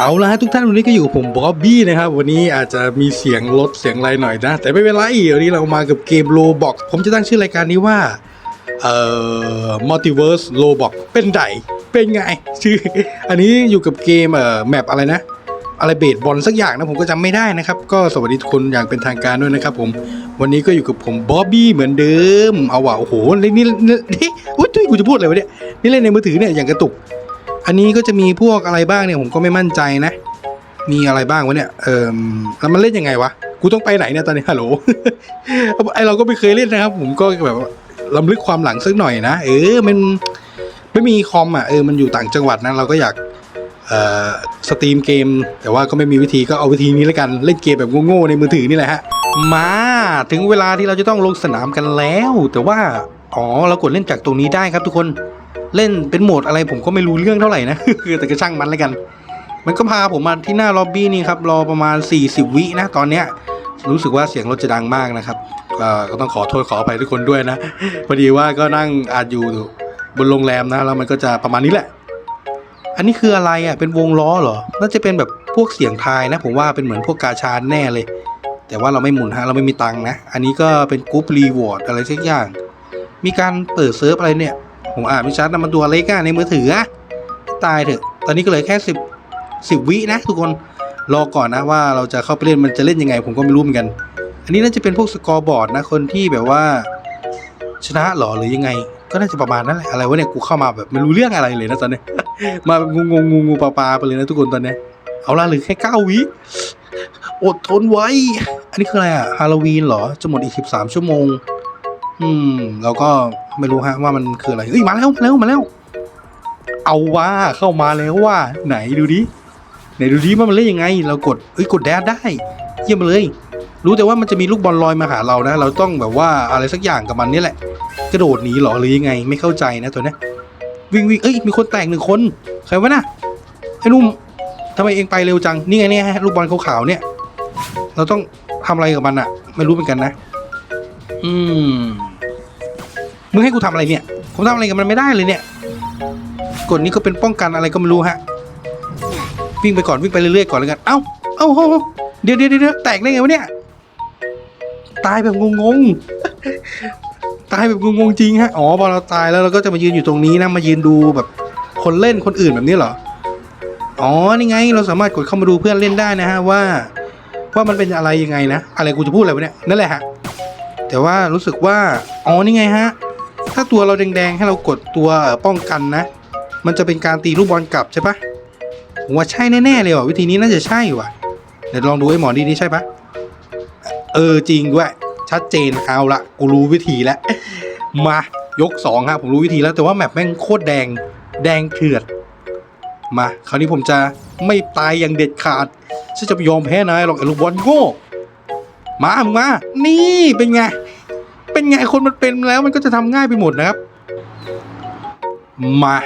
เอาละฮะทุกท่านวันนี้ก็อยู่กับผมบ๊อบบี้นะครับ วันนี้อาจจะมีเสียงรถเสียงอะไรหน่อยนะ แต่ไม่เป็นไรวันนี้เรามากับเกมโ o บอกผมจะตั้งชื่อรายการนี้ว่า เอ่อ Multiverse Roblox เป็นไดเป็นไง ชื่อ อันนี้อยู่กับเกมเอ่อแมปอะไรนะ อะไรเบสบอลสักอย่างนะ ผมก็จำไม่ได้นะครับ ก็สวัสดีทุกคนอย่างเป็นทางการด้วยนะครับผมวันนี้ก็อยู่กับผมบ๊อบบี้เหมือนเดิมเอาว่ะโอ้โหนี่นี่นี่อุ้ยกูจะพูดอะไรวะเนี่ยนี่เล่นในมือถือเนี่ยอย่างกระตุก อันนี้ก็จะมีพวกอะไรบ้างเนี่ยผมก็ไม่มั่นใจนะ มีอะไรบ้างวะเนี่ยเออแล้วมันเล่นยังไงวะกูต้องไปไหนเนี่ยตอนนี้ฮัลโหลไอเราก็ไม่เคยเล่นนะครับ ผมก็แบบว่าลำลึกความหลังสักหน่อยนะเออมันไม่มีคอมอะเออมันอยู่ต่างจังหวัดนะเราก็อยากเอ่อสตรีมเกม แต่ว่าก็ไม่มีวิธีก็เอาวิธีนี้แล้วกันเล่นเกมแบบโง่ๆในมือถือนี่แหละฮะมาถึงเวลาที่เราจะต้องลงสนามกันแล้ว แต่ว่าอ๋อเรากดเล่นจากตรงนี้ได้ครับทุกคน เล่นเป็นโหมดอะไรผมก็ไม่รู้เรื่องเท่าไหร่นะ คือแต่ก็ช่างมันแล้วกัน มันก็พาผมมาที่หน้าล็อบบี้นี่ครับรอประมาณ 40 วินะตอนเนี้ยรู้สึกว่าเสียงรถจะดังมากนะครับเอ่อก็ต้องขอโทษขออภัยทุกคนด้วยนะพอดีว่าก็นั่งอาจอยู่บนโรงแรมนะแล้วมันก็จะประมาณนี้แหละ อันนี้คืออะไรอะเป็นวงล้อเหรอ น่าจะเป็นแบบพวกเสียงทายนะ ผมว่าเป็นเหมือนพวกกาชาแน่เลย แต่ว่าเราไม่หมุนฮะเราไม่มีตังค์นะ อันนี้ก็เป็นกรุ๊ปรีวอร์ดอะไรสักอย่าง มีการเปิดเซิร์ฟอะไรเนี่ย ผมอ่านไม่ชัดนะมันตัวเล็กอะในมือถืออะตายเถอะ ตอนนี้ก็เหลยแค่สิบสิบวินะทุกคนรอก่อนนะว่าเราจะเข้าไปเล่นมันจะเล่นยังไง ผมก็ไม่รู้เหมือนกัน อันนี้น่าจะเป็นพวกสกอร์บอร์ดนะคนที่แบบว่า ชนะหรอหรือยังไง ก็น่าจะประมาณนั้นแหละอะไรวะเนี่ยกูเข้ามาแบบไม่รู้เรื่องอะไรเลยนะตอนนี้มาแบบงงงงูงูปลาปลาไปเลยนะทุกคนตอนนี้เอาละหรือแค่เก้าวิอดทนไว้ อันนี้คืออะไรอะฮาโลวีนเหรอจะหมดอีกสิบสามชั่วโมง อืมเราก็ไม่รู้ฮะว่ามันคืออะไรเฮ้ยมาแล้วมาแล้วมาแล้ว เอาว่าเข้ามาแล้วว่า ไหนดูดิไหนดูดิว่ามันเล่นยังไง เรากดเอ้ยกดแดดได้เยี่ยมเลย รู้แต่ว่ามันจะมีลูกบอลลอยมาหาเรานะ เราต้องแบบว่าอะไรสักอย่างกับมันนี่แหละ กระโดดหนีหรอหรือยังไง ไม่เข้าใจนะตัวนี้วิ่งวิ่งเอ้ยมีคนแตกหนึ่งคนใครวะน่ะไอ้นุ่มทำไมเองไปเร็วจังนี่ไงเนี่ยฮะลูกบอลขาวๆเนี่ย เราต้องทำอะไรกับมันอะไม่รู้เหมือนกันนะ อืม มึงให้กูทำอะไรเนี่ย ผมทำอะไรกับมันไม่ได้เลยเนี่ย กฎนี้ก็เป็นป้องกันอะไรก็ไม่รู้ฮะ วิ่งไปก่อนวิ่งไปเรื่อยๆก่อนแล้วกันเอ้าเอาเอ้า เอ้าเดี๋ยวเดี๋ยวเดี๋ยวแตกได้ไงวะเนี่ย ตายแบบงงๆ ตายแบบงงๆจริงฮะ อ๋อพอเราตายแล้วเราก็จะมายืนอยู่ตรงนี้นะ มายืนดูแบบ คนเล่นคนอื่นแบบนี้เหรอ อ๋อ นี่ไง เราสามารถกดเข้ามาดูเพื่อนเล่นได้นะฮะว่าว่ามันเป็นอะไรยังไงนะ อะไรกูจะพูดอะไรวะเนี่ย นั่นแหละฮะ แต่ว่ารู้สึกว่า อ๋อ นี่ไงฮะ ถ้าตัวเราแดงๆ ให้เรากดตัวป้องกันนะ มันจะเป็นการตีลูกบอลกลับใช่ปะผมว่าใช่แน่ๆเลยว่ะวิธีนี้น่าจะใช่ว่ะ เดี๋ยวลองดูไอ้หมอนี่นี่ใช่ปะเออจริงด้วย ชัดเจนเอาละกูรู้วิธีแล้ว มายกสองครับผมรู้วิธีแล้วแต่ว่าแมปแม่งโคตรแดงแดงเถือด มา คราวนี้ผมจะไม่ตายอย่างเด็ดขาดฉันจะไม่ยอมแพ้นายหรอกไอ้ลูกบอลโง่มามึงมา นี่เป็นไง เป็นไงคนมันเป็นแล้วมันก็จะทำง่ายไปหมดนะครับ มา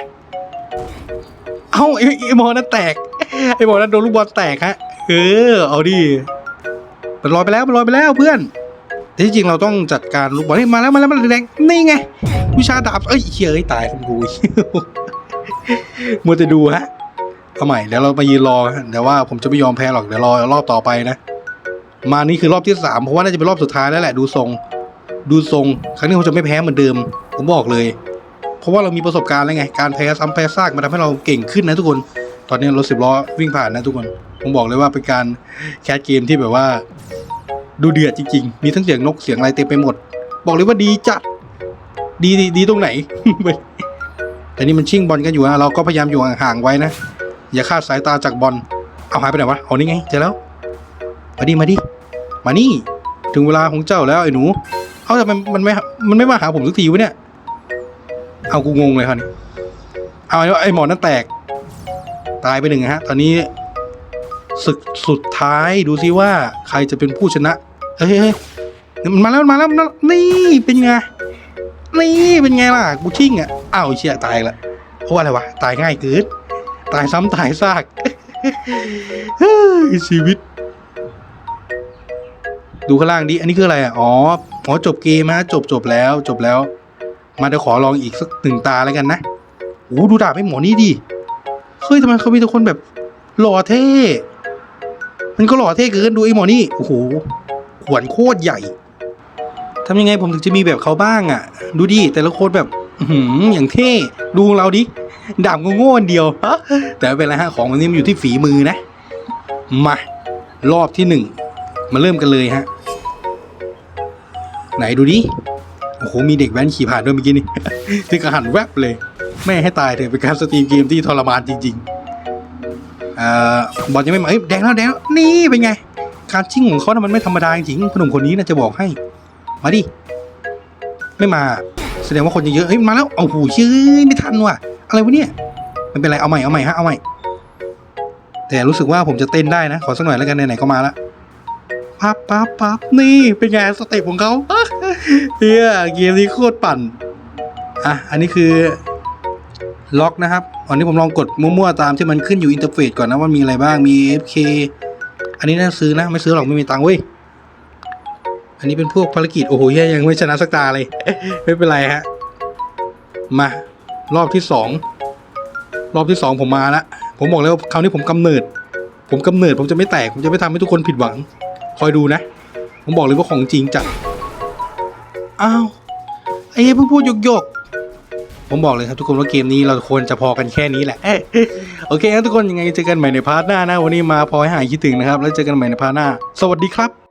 เอ้าไอ้ไอ้หมอนั่นแตกไอ้หมอนั่นโดนลูกบอลแตกฮะเออเอาดิมันลอยไปแล้วมันลอยไปแล้วเพื่อนแต่ที่จริงเราต้องจัดการลูกบอลให้ยมาแล้วมาแล้วมาแล้วแดงนี่ไงวิชาดาบเอ้ยเฉยตายคุณกูมัวแต่ดูฮะเอาใหม่เดี๋ยวเรามายืนรอเดี๋ยวว่าผมจะไม่ยอมแพ้หรอกเดี๋ยวรอรอบต่อไปนะ มานี่คือรอบที่สามเพราะว่าน่าจะเป็นรอบสุดท้ายแล้วแหละดูทรง ดูทรงครั้งนี้ผมจะไม่แพ้เหมือนเดิม ผมบอกเลย เพราะว่าเรามีประสบการณ์แล้วไง การแพ้ซ้ำแพ้ซากมาทำให้เราเก่งขึ้นนะทุกคน ตอนนี้รถสิบล้อวิ่งผ่านนะทุกคน ผมบอกเลยว่าเป็นการแคสเกมที่แบบว่า ดูเดือดจริง ๆ มีทั้งเสียงนกเสียงอะไรเต็มไปหมด บอกเลยว่าดีจัด ดีดีดีตรงไหน แต่นี่มันชิงบอลกันอยู่นะเราก็พยายามอยู่ห่างๆไว้นะ อย่าคาดสายตาจากบอล เอาหายไปไหนวะเอานี่ไงเจอแล้ว มาดิมาดิ มานี่ ถึงเวลาของเจ้าแล้วไอ้หนู เอาแต่มันมันไม่มันไม่มาหาผมสักทีวะเนี่ย เอากูงงเลยครับนี่เอาไอ้หมอนั่นแตก ตายไปหนึ่งฮะ ตอนนี้ศึกสุดท้ายดูซิว่าใครจะเป็นผู้ชนะเฮ้ยเฮ้ยมันมาแล้วมาแล้วนี่เป็นไงนี่เป็นไงล่ะกูชิ่งอะอ้าวเชี่ยตายละเพราะอะไรวะตายง่ายเกินตายซ้ำตายซากเฮ้ยชีวิต ดูข้างล่างดิอันนี้คืออะไรอะอ๋อ อ๋อจบเกมฮะจบจบแล้วจบแล้ว มาเดี๋ยวขอลองอีกสักหนึ่งตาแล้วกันนะโอ้ดูดาบไอ้หมอนี่ดิเฮ้ยทำไมเขามีแต่คนแบบหล่อเท่ มันก็หล่อเท่เกินดูไอ้หมอนี่โอ้โหขวนโคตรใหญ่ทำยังไงผมถึงจะมีแบบเขาบ้างอะ่ะ ดูดิแต่ละคนแบบหืออย่างเท่ดูเราดิดาบโง่ๆอันเดียวแต่เป็นไรฮะของวันนี้มันอยู่ที่ฝีมือนะ มารอบที่หนึ่งมาเริ่มกันเลยฮะ ไหนดูดิ โอ้โห มีเด็กแว้นขี่ผ่านด้วยเมื่อกี้นี่ที่กระหันแวบเลย แม่ให้ตายเถอะเป็นการสตรีมเกมที่ทรมานจริงๆเอ่อบอลยังไม่มาเอ้ยแดงแล้วแดงแล้วนี่เป็นไง การชิ่งของเขานะมันไม่ธรรมดาจริงๆพอหนุ่มคนนี้นะจะบอกให้ มาดิ ไม่มา แสดงว่าคนเยอะเฮ้ยมาแล้วเอาหูชื่อไม่ทันว่ะ อะไรวะเนี่ยไม่เป็นไรเอาใหม่เอาใหม่ฮะเอาใหม่ แต่รู้สึกว่าผมจะเต้นได้นะ ขอสักหน่อยแล้วกันไหนๆก็มาละปั๊บปั๊บปั๊บนี่เป็นไงสเต็ปของเขา เฮียเกมนี้โคตรปั่น อะ อันนี้คือล็อกนะครับ อันนี้ผมลองกดมั่วๆตามที่มันขึ้นอยู่อินเทอร์เฟซก่อนนะว่ามีอะไรบ้าง มี FK อันนี้น่าซื้อนะ ไม่ซื้อหรอกไม่มีตังค์เว้ย อันนี้เป็นพวกภารกิจ โอ้โหเหี้ยยังไม่ชนะสักตาเลย ไม่เป็นไรฮะ มา รอบที่สอง รอบที่สองผมมาละผมบอกแล้วคราวนี้ผมกำเนิด ผมกำเนิดผมจะไม่แตก ผมจะไม่ทำให้ทุกคนผิดหวัง คอยดูนะ ผมบอกเลยว่าของจริงจัด อ้าวไอ้เพิ่งพูดหยกๆผมบอกเลยครับทุกคนว่าเกมนี้เราควรจะพอกันแค่นี้แหละโอเคครับทุกคนยังไงเจอกันใหม่ในพาร์ทหน้านะ วันนี้มาพอให้หายคิดถึงนะครับ แล้วเจอกันใหม่ในพาร์ทหน้า สวัสดีครับ